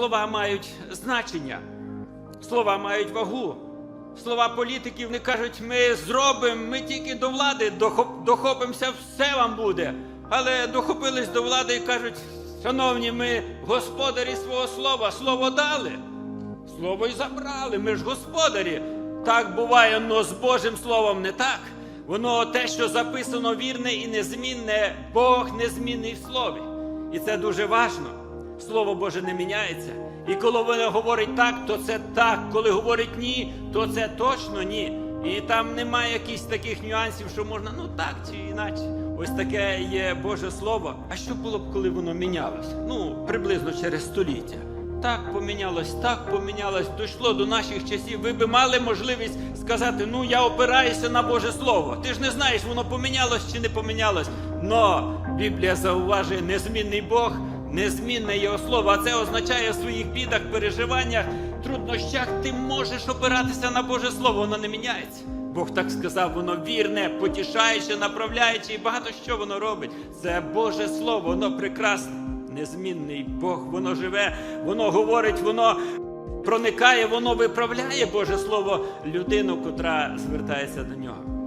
Слова мають значення, слова мають вагу. Слова політиків не кажуть, ми зробимо, ми тільки до влади дохоп- дохопимося, все вам буде. Але дохопились до влади і кажуть, шановні, ми господарі свого слова, слово дали. Слово й забрали, ми ж господарі. Так буває, но з Божим Словом не так. Воно те, що записано вірне і незмінне, Бог незмінний в слові. І це дуже важно. Слово Боже не міняється. І коли воно говорить так, то це так. Коли говорить ні, то це точно ні. І там немає якихось таких нюансів, що можна, ну так чи іначе. Ось таке є Боже Слово. А що було б, коли воно мінялося? Ну, приблизно через століття. Так помінялось, так помінялось, дійшло до наших часів. Ви би мали можливість сказати: ну я опираюся на Боже Слово. Ти ж не знаєш, воно помінялось чи не помінялось. Но Біблія зауважує незмінний Бог, незмінне Його слово. А це означає в своїх бідах, переживаннях, труднощах. Ти можеш опиратися на Боже Слово, воно не міняється. Бог так сказав, воно вірне, потішаюче, направляюче і багато що воно робить. Це Боже Слово, воно прекрасне незмінний Бог, воно живе, воно говорить, воно проникає, воно виправляє Боже Слово людину, котра звертається до нього.